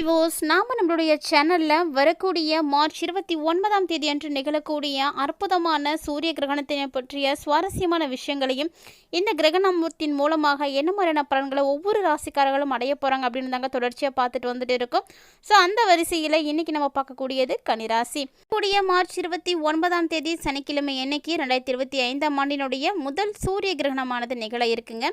விவோஸ் நாம் நம்மளுடைய சேனலில் வரக்கூடிய மார்ச் இருபத்தி ஒன்பதாம் தேதி அன்று நிகழக்கூடிய அற்புதமான சூரிய கிரகணத்தினை பற்றிய சுவாரஸ்யமான விஷயங்களையும் இந்த கிரகணத்தின் மூலமாக என்ன மாதிரியான பலன்களை ஒவ்வொரு ராசிக்காரர்களும் அடைய போகிறாங்க அப்படின்னு தாங்க தொடர்ச்சியாக பார்த்துட்டு வந்துட்டு இருக்கோம். ஸோ அந்த வரிசையில் இன்றைக்கி நம்ம பார்க்கக்கூடியது கனிராசி கூடிய மார்ச் இருபத்தி ஒன்பதாம் தேதி சனிக்கிழமை என்னைக்கு ரெண்டாயிரத்தி இருபத்தி ஐந்தாம் ஆண்டினுடைய முதல் சூரிய கிரகணமானது நிகழ இருக்குங்க.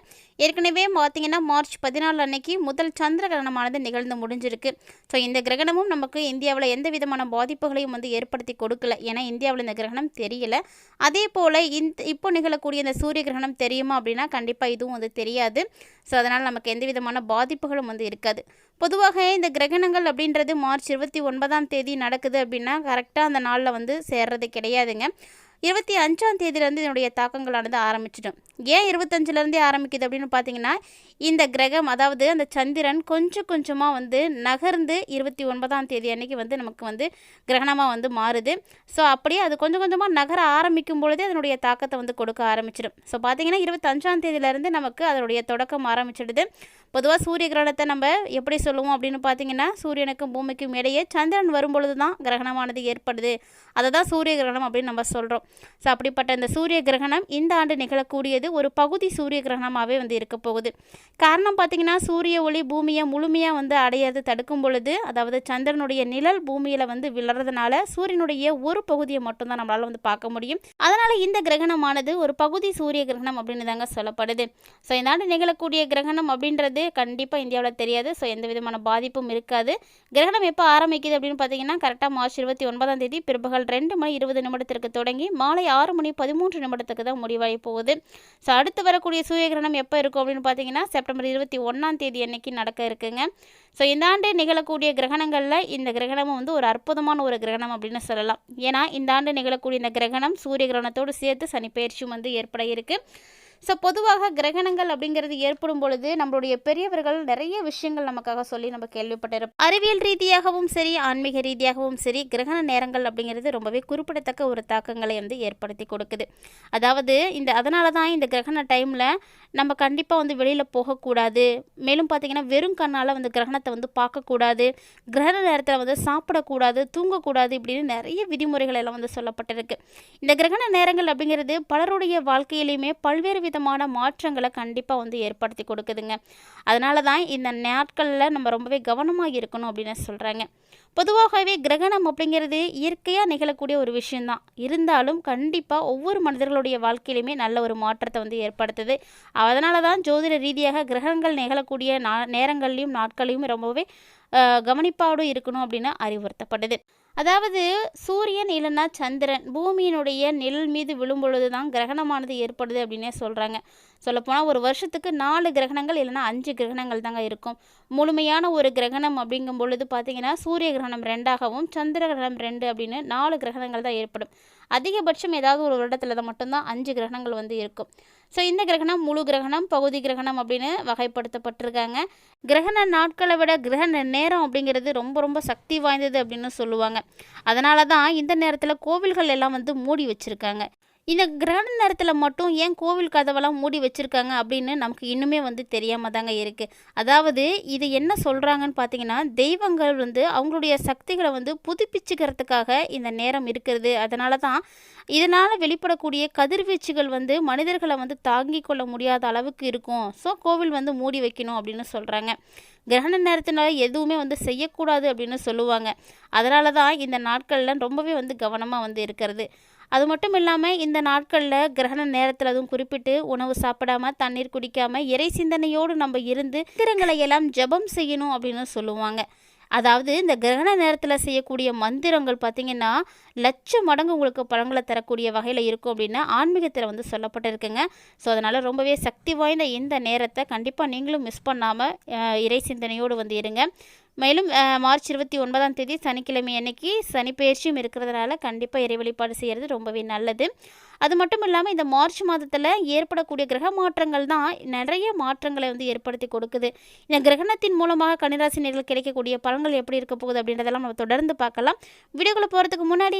ஏற்கனவே பார்த்தீங்கன்னா மார்ச் பதினாலு அன்னைக்கு முதல் சந்திர கிரகணமானது நிகழ்ந்து முடிஞ்சிருக்கு. ஸோ இந்த கிரகணமும் நமக்கு இந்தியாவில் எந்த விதமான பாதிப்புகளையும் வந்து ஏற்படுத்தி கொடுக்கல. ஏன்னா இந்தியாவில் இந்த கிரகணம் தெரியல. அதே போல் இந்த இப்போ நிகழக்கூடிய இந்த சூரிய கிரகணம் தெரியுமா அப்படின்னா கண்டிப்பாக இதுவும் வந்து தெரியாது. ஸோ அதனால் நமக்கு எந்த விதமான பாதிப்புகளும் வந்து இருக்காது. பொதுவாக இந்த கிரகணங்கள் அப்படின்றது மார்ச் இருபத்தி ஒன்பதாம் தேதி நடக்குது அப்படின்னா கரெக்டாக அந்த நாளில் வந்து சேர்றது கிடையாதுங்க. இருபத்தி அஞ்சாம் தேதியிலேருந்து இதனுடைய தாக்கங்களானது ஆரம்பிச்சிடும். ஏன் இருபத்தஞ்சிலேருந்தே ஆரம்பிக்குது அப்படின்னு பார்த்தீங்கன்னா இந்த கிரகம் அதாவது அந்த சந்திரன் கொஞ்சம் கொஞ்சமாக வந்து நகர்ந்து இருபத்தி ஒன்பதாம் தேதி அன்னைக்கு வந்து நமக்கு வந்து கிரகணமாக வந்து மாறுது. ஸோ அப்படியே அது கொஞ்சம் கொஞ்சமாக நகர ஆரம்பிக்கும் பொழுதே அதனுடைய தாக்கத்தை வந்து கொடுக்க ஆரம்பிச்சிடும். ஸோ பார்த்தீங்கன்னா இருபத்தஞ்சாம் தேதியிலேருந்து நமக்கு அதனுடைய தொடக்கம் ஆரம்பிச்சிடுது. பொதுவாக சூரிய கிரகணத்தை நம்ம எப்படி சொல்லுவோம் அப்படின்னு பார்த்தீங்கன்னா சூரியனுக்கும் பூமிக்கும் இடையே சந்திரன் வரும்பொழுது தான் கிரகணமானது ஏற்படுது. அதை தான் சூரிய கிரகணம் அப்படின்னு நம்ம சொல்கிறோம் ஸோ அப்படிப்பட்ட இந்த சூரிய கிரகணம் இந்த ஆண்டு நிகழக்கூடியது ஒரு பகுதி சூரிய கிரகணமாகவே வந்து இருக்க போகுது. காரணம் பார்த்தீங்கன்னா சூரிய ஒளி பூமியை முழுமையாக வந்து அடையிறது தடுக்கும் பொழுது அதாவது சந்திரனுடைய நிழல் பூமியில் வந்து விழறதுனால சூரியனுடைய ஒரு பகுதியை மட்டும்தான் நம்மளால் வந்து பார்க்க முடியும். அதனால் இந்த கிரகணமானது ஒரு பகுதி சூரிய கிரகணம் அப்படின்னு தாங்க சொல்லப்படுது. ஸோ இந்த ஆண்டு நிகழக்கூடிய கிரகணம் அப்படின்றது கண்டிப்பாக இந்தியாவில் தெரியாது. ஸோ எந்த விதமான பாதிப்பும் இருக்காது. கிரகணம் எப்போ ஆரம்பிக்குது அப்படின்னு பார்த்தீங்கன்னா கரெக்டாக மார்ச் இருபத்தி ஒன்பதாம் தேதி பிற்பகல் ரெண்டு மணி இருபது நிமிடத்திற்கு தொடங்கி மாலை ஆறு மணி பதிமூன்று நிமிடத்துக்கு தான் முடிவாகி போகுது. ஸோ அடுத்து வரக்கூடிய சூரிய கிரகணம் எப்போ இருக்கும் அப்படின்னு பார்த்தீங்கன்னா செப்டம்பர் இருபத்தி ஒன்றாம் தேதி அன்னைக்கு நடக்க இருக்குங்க. ஸோ இந்த ஆண்டு நிகழக்கூடிய கிரகணங்களில் இந்த கிரகணமும் வந்து ஒரு அற்புதமான ஒரு கிரகணம் அப்படின்னு சொல்லலாம். ஏன்னா இந்த ஆண்டு நிகழக்கூடிய இந்த கிரகணம் சூரிய கிரகணத்தோடு சேர்த்து சனி பயிற்சியும் வந்து ஏற்பட இருக்குது ஸோ பொதுவாக கிரகணங்கள் அப்படிங்கிறது ஏற்படும் பொழுது நம்மளுடைய பெரியவர்கள் நிறைய விஷயங்கள் நமக்காக சொல்லி நம்ம கேள்விப்பட்டிருப்போம். அறிவியல் ரீதியாகவும் சரி ஆன்மீக ரீதியாகவும் சரி கிரகண நேரங்கள் அப்படிங்கிறது ரொம்பவே குறிப்பிடத்தக்க ஒரு தாக்கங்களை வந்து ஏற்படுத்தி கொடுக்குது. அதாவது இந்த அதனால தான் இந்த கிரகண டைமில் நம்ம கண்டிப்பாக வந்து வெளியில் போகக்கூடாது. மேலும் பார்த்திங்கன்னா வெறும் கண்ணால் வந்து கிரகணத்தை வந்து பார்க்கக்கூடாது. கிரகண நேரத்தில் வந்து சாப்பிடக்கூடாது தூங்கக்கூடாது இப்படின்னு நிறைய விதிமுறைகள் எல்லாம் வந்து சொல்லப்பட்டிருக்கு. இந்த கிரகண நேரங்கள் அப்படிங்கிறது பலருடைய வாழ்க்கையிலையுமே பல்வேறு விதமான மாற்றங்களை கண்டிப்பாக வந்து ஏற்படுத்தி கொடுக்குதுங்க. அதனால தான் இந்த நாட்களில் நம்ம ரொம்பவே கவனமாக இருக்கணும் அப்படின்னு சொல்கிறாங்க பொதுவாகவே கிரகணம் அப்படிங்கிறது இயற்கையாக நிகழக்கூடிய ஒரு விஷயந்தான் இருந்தாலும் கண்டிப்பாக ஒவ்வொரு மனிதர்களுடைய வாழ்க்கையிலுமே நல்ல ஒரு மாற்றத்தை வந்து ஏற்படுத்துது. அதனால தான் ஜோதிட ரீதியாக கிரகங்கள் நிகழக்கூடிய நா நேரங்கள்லையும் நாட்களையும் ரொம்பவே கவனிப்பாடு இருக்கணும் அப்படின்னு அறிவுறுத்தப்படுது. அதாவது சூரியன் இல்லைன்னா சந்திரன் பூமியினுடைய நிழல் மீது விழும் பொழுது தான் கிரகணமானது ஏற்படுது அப்படின்னே சொல்கிறாங்க சொல்லப்போனால் ஒரு வருஷத்துக்கு நாலு கிரகணங்கள் இல்லைன்னா அஞ்சு கிரகணங்கள் தாங்க இருக்கும். முழுமையான ஒரு கிரகணம் அப்படிங்கும் பொழுது பார்த்தீங்கன்னா சூரிய கிரகணம் ரெண்டாகவும் சந்திர கிரகணம் ரெண்டு அப்படின்னு நாலு கிரகணங்கள் தான் ஏற்படும். அதிகபட்சம் ஏதாவது ஒரு வருடத்தில் தான் மட்டும்தான் அஞ்சு கிரகணங்கள் வந்து இருக்கும். ஸோ இந்த கிரகணம் முழு கிரகணம் பகுதி கிரகணம் அப்படின்னு வகைப்படுத்தப்பட்டிருக்காங்க. கிரகண நாட்களை விட கிரகண நேரம் அப்படிங்கிறது ரொம்ப ரொம்ப சக்தி வாய்ந்தது அப்படின்னு சொல்லுவாங்க. அதனால தான் இந்த நேரத்தில் கோவில்கள் எல்லாம் வந்து மூடி வச்சுருக்காங்க. இந்த கிரகண நேரத்தில் மட்டும் ஏன் கோவில் கதவெல்லாம் மூடி வச்சுருக்காங்க அப்படின்னு நமக்கு இன்னுமே வந்து தெரியாமல் தாங்க இருக்குது அதாவது இது என்ன சொல்கிறாங்கன்னு பார்த்தீங்கன்னா தெய்வங்கள் வந்து அவங்களுடைய சக்திகளை வந்து புதுப்பிச்சுக்கிறதுக்காக இந்த நேரம் இருக்கிறது. அதனால தான் இதனால் வெளிப்படக்கூடிய கதிர்வீச்சுகள் வந்து மனிதர்களை வந்து தாங்கி கொள்ள முடியாத அளவுக்கு இருக்கும். ஸோ கோவில் வந்து மூடி வைக்கணும் அப்படின்னு சொல்கிறாங்க கிரகண நேரத்தினால எதுவுமே வந்து செய்யக்கூடாது அப்படின்னு சொல்லுவாங்க. அதனால தான் இந்த நாட்களில் ரொம்பவே வந்து கவனமாக வந்து இருக்கிறது. அது மட்டும் இல்லாமல் இந்த நாட்களில் கிரகண நேரத்தில் அதுவும் குறிப்பிட்டு உணவு சாப்பிடாம தண்ணீர் குடிக்காம இறை சிந்தனையோடு நம்ம இருந்து திறங்களை எல்லாம் ஜபம் செய்யணும் அப்படின்னு சொல்லுவாங்க. அதாவது இந்த கிரகண நேரத்தில் செய்யக்கூடிய மந்திரங்கள் பார்த்திங்கன்னா லட்ச மடங்கு உங்களுக்கு பழங்களை தரக்கூடிய வகையில் இருக்கும் அப்படின்னு ஆன்மீகத்தில் வந்து சொல்லப்பட்டிருக்குங்க. ஸோ அதனால் ரொம்பவே சக்தி வாய்ந்த இந்த நேரத்தை கண்டிப்பாக நீங்களும் மிஸ் பண்ணாமல் இறை சிந்தனையோடு வந்து இருங்க. மேலும் மார்ச் இருபத்தி ஒன்பதாம் தேதி சனிக்கிழமை அன்னைக்கு சனிப்பெயர்ச்சியும் இருக்கிறதுனால கண்டிப்பாக இறை வழிபாடு செய்கிறது ரொம்பவே நல்லது. அது மட்டும் இல்லாமல் இந்த மார்ச் மாதத்தில் ஏற்படக்கூடிய கிரக மாற்றங்கள் தான் நிறைய மாற்றங்களை வந்து ஏற்படுத்தி கொடுக்குது. இந்த கிரகணத்தின் மூலமாக கன்னிராசினியர்கள் கிடைக்கக்கூடிய பலன்கள் எப்படி இருக்க போகுது அப்படின்றதெல்லாம் நம்ம தொடர்ந்து பார்க்கலாம். வீடியோக்குள்ளே போகிறதுக்கு முன்னாடி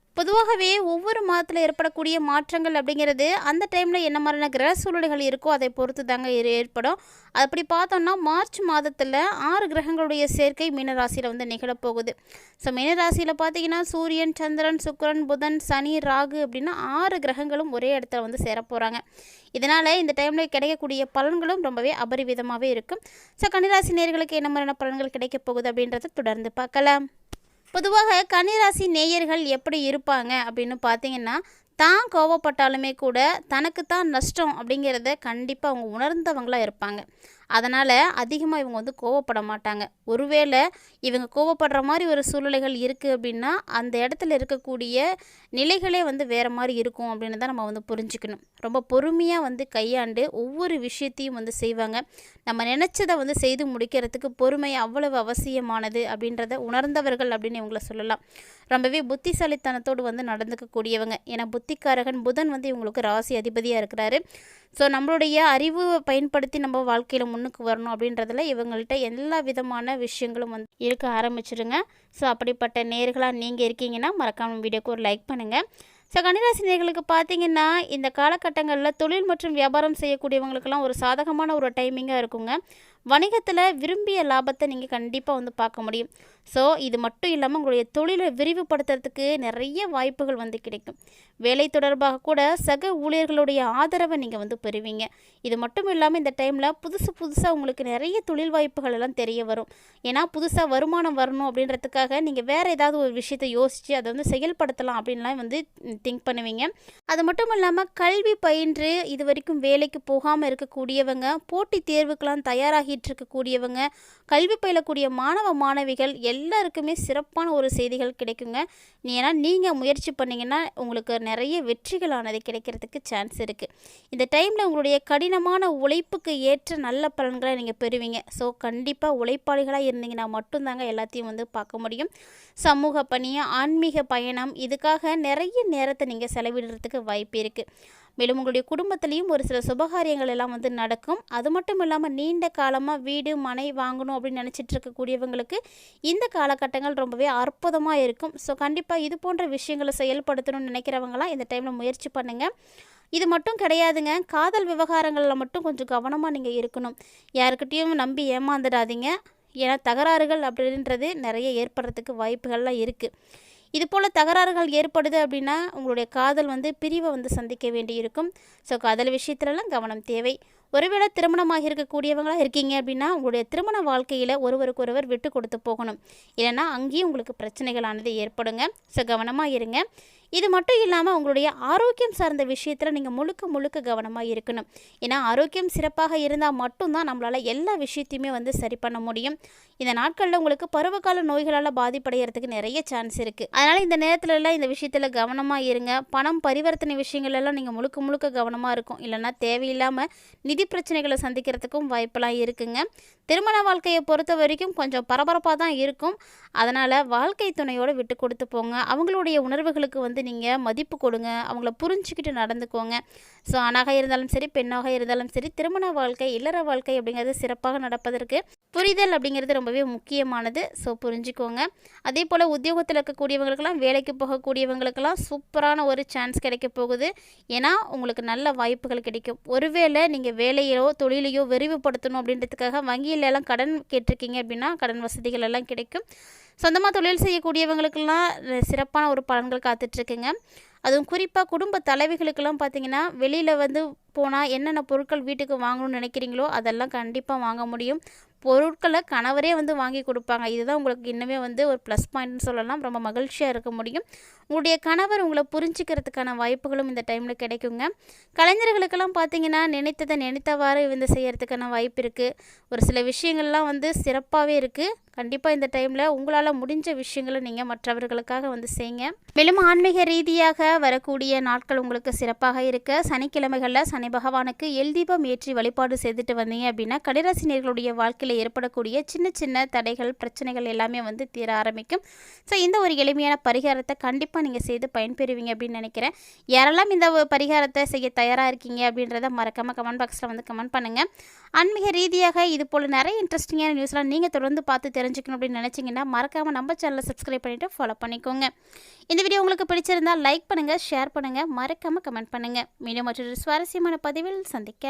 பொதுவாகவே ஒவ்வொரு மாதத்தில் ஏற்படக்கூடிய மாற்றங்கள் அப்படிங்கிறது அந்த டைமில் என்ன மாதிரியான கிரக சூழ்நிலைகள் இருக்கோ அதை பொறுத்து தாங்க ஏ- ஏற்படும். அப்படி பார்த்தோம்னா மார்ச் மாதத்தில் ஆறு கிரகங்களுடைய சேர்க்கை மீனராசியில் வந்து நிகழப்போகுது. ஸோ மீனராசியில் பார்த்தீங்கன்னா சூரியன் சந்திரன் சுக்கரன் புதன் சனி ராகு அப்படின்னு ஆறு கிரகங்களும் ஒரே இடத்துல வந்து சேரப்போகிறாங்க இதனால் இந்த டைமில் கிடைக்கக்கூடிய பலன்களும் ரொம்பவே அபரிவிதமாகவே இருக்கும். ஸோ கன்னிராசி நேர்களுக்கு என்ன மாதிரியான பலன்கள் கிடைக்கப் போகுது அப்படின்றத தொடர்ந்து பார்க்கலாம். பொதுவாக கன்னிராசி நேயர்கள் எப்படி இருப்பாங்க அப்படின்னு பார்த்தீங்கன்னா தான் கோவப்பட்டாலுமே கூட தனக்கு தான் நஷ்டம் அப்படிங்கிறத கண்டிப்பாக அவங்க உணர்ந்தவங்களாக இருப்பாங்க. அதனால் அதிகமாக இவங்க வந்து கோவப்பட மாட்டாங்க. ஒருவேளை இவங்க கோவப்படுற மாதிரி ஒரு சூழ்நிலைகள் இருக்குது அப்படின்னா அந்த இடத்துல இருக்கக்கூடிய நிலைகளே வந்து வேறு மாதிரி இருக்கும் அப்படின்னு தான் நம்ம வந்து புரிஞ்சுக்கணும். ரொம்ப பொறுமையாக வந்து கையாண்டு ஒவ்வொரு விஷயத்தையும் வந்து செய்வாங்க. நம்ம நினச்சதை வந்து செய்து முடிக்கிறதுக்கு பொறுமை அவ்வளவு அவசியமானது அப்படின்றத உணர்ந்தவர்கள் அப்படின்னு இவங்களை சொல்லலாம். ரொம்பவே புத்திசாலித்தனத்தோடு வந்து நடந்துக்கக்கூடியவங்க. ஏன்னா புத்திக்காரகன் புதன் வந்து இவங்களுக்கு ராசி அதிபதியாக இருக்கிறாரு. ஸோ நம்மளுடைய அறிவு பயன்படுத்தி நம்ம வாழ்க்கையில் முன் முன்னுக்கு வரணும் அப்படின்றதுல இவங்கள்ட்ட எல்லா விதமான விஷயங்களும் வந்து இருக்க ஆரம்பிச்சிருங்க. ஸோ அப்படிப்பட்ட நேர்களாக நீங்கள் இருக்கீங்கன்னா மறக்காம வீடியோக்கு ஒரு லைக் பண்ணுங்கள் ஸோ கன்னிராசி நேர்களுக்கு பார்த்தீங்கன்னா இந்த காலகட்டங்களில் தொழில் மற்றும் வியாபாரம் செய்யக்கூடியவங்களுக்கெல்லாம் ஒரு சாதகமான ஒரு டைமிங்காக இருக்குங்க. வணிகத்தில் விரும்பிய லாபத்தை நீங்கள் கண்டிப்பாக வந்து பார்க்க முடியும். ஸோ இது மட்டும் இல்லாமல் உங்களுடைய தொழிலை விரிவுபடுத்துறதுக்கு நிறைய வாய்ப்புகள் வந்து கிடைக்கும். வேலை தொடர்பாக கூட சக ஊழியர்களுடைய ஆதரவை நீங்கள் வந்து பெறுவீங்க. இது மட்டும் இல்லாமல் இந்த டைமில் புதுசு புதுசாக உங்களுக்கு நிறைய தொழில் வாய்ப்புகள் எல்லாம் தெரிய வரும். ஏன்னா புதுசாக வருமானம் வரணும் அப்படின்றதுக்காக நீங்கள் வேறு ஏதாவது ஒரு விஷயத்தை யோசித்து அதை வந்து செயல்படுத்தலாம் அப்படின்லாம் வந்து திங்க் பண்ணுவீங்க. அது மட்டும் இல்லாமல் கல்வி பயின்று இது வரைக்கும் வேலைக்கு போகாமல் இருக்கக்கூடியவங்க போட்டித் தேர்வுக்கெல்லாம் தயாராகிட்டு இருக்கக்கூடியவங்க கல்வி பயிலக்கூடிய மாணவ மாணவிகள் எல்லாருக்குமே சிறப்பான ஒரு செய்திகள் கிடைக்குங்க. நீ ஏன்னா நீங்கள் முயற்சி பண்ணிங்கன்னா உங்களுக்கு நிறைய வெற்றிகளானது கிடைக்கிறதுக்கு சான்ஸ் இருக்குது இந்த டைமில் உங்களுடைய கடினமான உழைப்புக்கு ஏற்ற நல்ல பலன்களை நீங்கள் பெறுவீங்க. ஸோ கண்டிப்பாக உழைப்பாளிகளாக இருந்தீங்கன்னா மட்டும்தாங்க எல்லாத்தையும் வந்து பார்க்க முடியும். சமூக பணி ஆன்மீக பயணம் இதுக்காக நிறைய நேரத்தை நீங்கள் செலவிடுறதுக்கு வாய்ப்பு இருக்குது மேலும் உங்களுடைய குடும்பத்திலையும் ஒரு சில சுபகாரியங்கள் எல்லாம் வந்து நடக்கும். அது மட்டும் இல்லாமல் நீண்ட காலமாக வீடு மனை வாங்கணும் அப்படின்னு நினச்சிட்டு இருக்கக்கூடியவங்களுக்கு இந்த காலகட்டங்கள் ரொம்பவே அற்புதமாக இருக்கும். ஸோ கண்டிப்பாக இது போன்ற விஷயங்களை செயல்படுத்தணும்னு நினைக்கிறவங்களாம் இந்த டைமில் முயற்சி பண்ணுங்கள் இது மட்டும் கிடையாதுங்க. காதல் விவகாரங்களில் மட்டும் கொஞ்சம் கவனமாக நீங்கள் இருக்கணும். யாருக்கிட்டேயும் நம்பி ஏமாந்துடாதீங்க. ஏன்னா தகராறுகள் அப்படின்றது நிறைய ஏற்படுறதுக்கு வாய்ப்புகள்லாம் இருக்குது இது போல் தகராறுகள் ஏற்படுது அப்படின்னா உங்களுடைய காதல் வந்து பிரிவை வந்து சந்திக்க வேண்டியிருக்கும். ஸோ காதல் விஷயத்துலலாம் கவனம் தேவை. ஒருவேளை திருமணமாக இருக்கக்கூடியவங்களாக இருக்கீங்க அப்படின்னா உங்களுடைய திருமண வாழ்க்கையில் ஒருவருக்கொருவர் விட்டு கொடுத்து போகணும். இல்லைன்னா அங்கேயும் உங்களுக்கு பிரச்சனைகளானது ஏற்படுங்க. ஸோ கவனமாக இருங்க. இது மட்டும் இல்லாமல் உங்களுடைய ஆரோக்கியம் சார்ந்த விஷயத்தில் நீங்கள் முழுக்க முழுக்க கவனமாக இருக்கணும். ஏன்னா ஆரோக்கியம் சிறப்பாக இருந்தால் மட்டும்தான் நம்மளால் எல்லா விஷயத்தையுமே வந்து சரி பண்ண முடியும். இந்த நாட்களில் உங்களுக்கு பருவகால நோய்களால் பாதிப்படைகிறதுக்கு நிறைய சான்ஸ் இருக்குது அதனால் இந்த நேரத்துலலாம் இந்த விஷயத்தில் கவனமாக இருங்க. பணம் பரிவர்த்தனை விஷயங்களெல்லாம் நீங்கள் முழுக்க முழுக்க கவனமாக இருக்கும். இல்லைன்னா தேவையில்லாமல் நிதி பிரச்சனைகளை சந்திக்கிறதுக்கும் வாய்ப்பெல்லாம் இருக்குங்க. திருமண வாழ்க்கையை பொறுத்த வரைக்கும் கொஞ்சம் பரபரப்பாக தான் இருக்கும். அதனால் வாழ்க்கை துணையோடு விட்டு கொடுத்து போங்க. அவங்களுடைய உணர்வுகளுக்கு வந்து நீங்கள் மதிப்பு கொடுங்க. அவங்கள புரிஞ்சுக்கிட்டு நடந்துக்கோங்க. ஸோ ஆணாக இருந்தாலும் சரி பெண்ணாக இருந்தாலும் சரி திருமண வாழ்க்கை இல்லற வாழ்க்கை அப்படிங்கிறது சிறப்பாக நடப்பதற்கு புரிதல் அப்படிங்கிறது ரொம்பவே முக்கியமானது. ஸோ புரிஞ்சுக்கோங்க. அதே போல் உத்தியோகத்தில் இருக்கக்கூடியவங்களுக்கெல்லாம் வேலைக்கு போகக்கூடியவங்களுக்கெல்லாம் சூப்பரான ஒரு சான்ஸ் கிடைக்க போகுது. ஏன்னா உங்களுக்கு நல்ல வாய்ப்புகள் கிடைக்கும். ஒருவேளை நீங்கள் வேலையோ தொழிலையோ விரிவுபடுத்தணும் அப்படின்றதுக்காக வங்கியிலலாம் கடன் கேட்டிருக்கீங்க அப்படின்னா கடன் வசதிகள் எல்லாம் கிடைக்கும். சொந்தமாக தொழில் செய்யக்கூடியவங்களுக்கெல்லாம் சிறப்பான ஒரு பலன்கள் காத்துட்ருக்குங்க. அதுவும் குறிப்பாக குடும்ப தலைவிகளுக்கெல்லாம் பார்த்திங்கன்னா வெளியில் வந்து போனால் என்னென்ன பொருட்கள் வீட்டுக்கு வாங்கணும்னு நினைக்கிறீங்களோ அதெல்லாம் கண்டிப்பாக வாங்க முடியும். பொருட்களை கணவரே வந்து வாங்கி கொடுப்பாங்க. இதுதான் உங்களுக்கு இன்னுமே வந்து ஒரு ப்ளஸ் பாயிண்ட்னு சொல்லலாம். ரொம்ப மகிழ்ச்சியாக இருக்க முடியும். உங்களுடைய கணவர் உங்களை புரிஞ்சுக்கிறதுக்கான வாய்ப்புகளும் இந்த டைமில் கிடைக்குங்க. கலைஞர்களுக்கெல்லாம் பார்த்தீங்கன்னா நினைத்ததை நினைத்தவாறு வந்து செய்கிறதுக்கான வாய்ப்பு இருக்குது ஒரு சில விஷயங்கள்லாம் வந்து சிறப்பாகவே இருக்குது கண்டிப்பாக இந்த டைமில் உங்களால் முடிஞ்ச விஷயங்களை நீங்கள் மற்றவர்களுக்காக வந்து செய்யுங்க. மேலும் ஆன்மீக ரீதியாக வரக்கூடிய நாட்கள் உங்களுக்கு சிறப்பாக இருக்க. சனிக்கிழமைகளில் சனி சனி பகவானுக்கு எல் தீபம் ஏற்றி வழிபாடு செய்துட்டு வந்தீங்க அப்படின்னா கடராசினியர்களுடைய வாழ்க்கையில் ஏற்படக்கூடிய சின்ன சின்ன தடைகள் பிரச்சனைகள் எல்லாமே வந்து தீர ஆரம்பிக்கும். ஸோ இந்த ஒரு எளிமையான பரிகாரத்தை கண்டிப்பாக நீங்கள் செய்து பயன்பெறுவீங்க அப்படின்னு நினைக்கிறேன். யாரெல்லாம் இந்த பரிகாரத்தை செய்ய தயாராக இருக்கீங்க அப்படின்றத மறக்காமல் கமெண்ட் பாக்ஸில் வந்து கமெண்ட் பண்ணுங்கள் ஆன்மீக ரீதியாக இது போல் நிறைய இன்ட்ரெஸ்டிங்கான நியூஸ்லாம் நீங்கள் தொடர்ந்து பார்த்து தெரிஞ்சுக்கணும் அப்படின்னு நினச்சிங்கன்னா மறக்காமல் நம்ம சேனலை சப்ஸ்கிரைப் பண்ணிவிட்டு ஃபாலோ பண்ணிக்கோங்க. இந்த வீடியோ உங்களுக்கு பிடிச்சிருந்தால் லைக் பண்ணுங்கள் ஷேர் பண்ணுங்கள் மறக்காமல் கமெண்ட் பண்ணுங்கள் மீண்டும் மற்றொரு சுவாரஸ்யமான பதிவில் சந்திக்க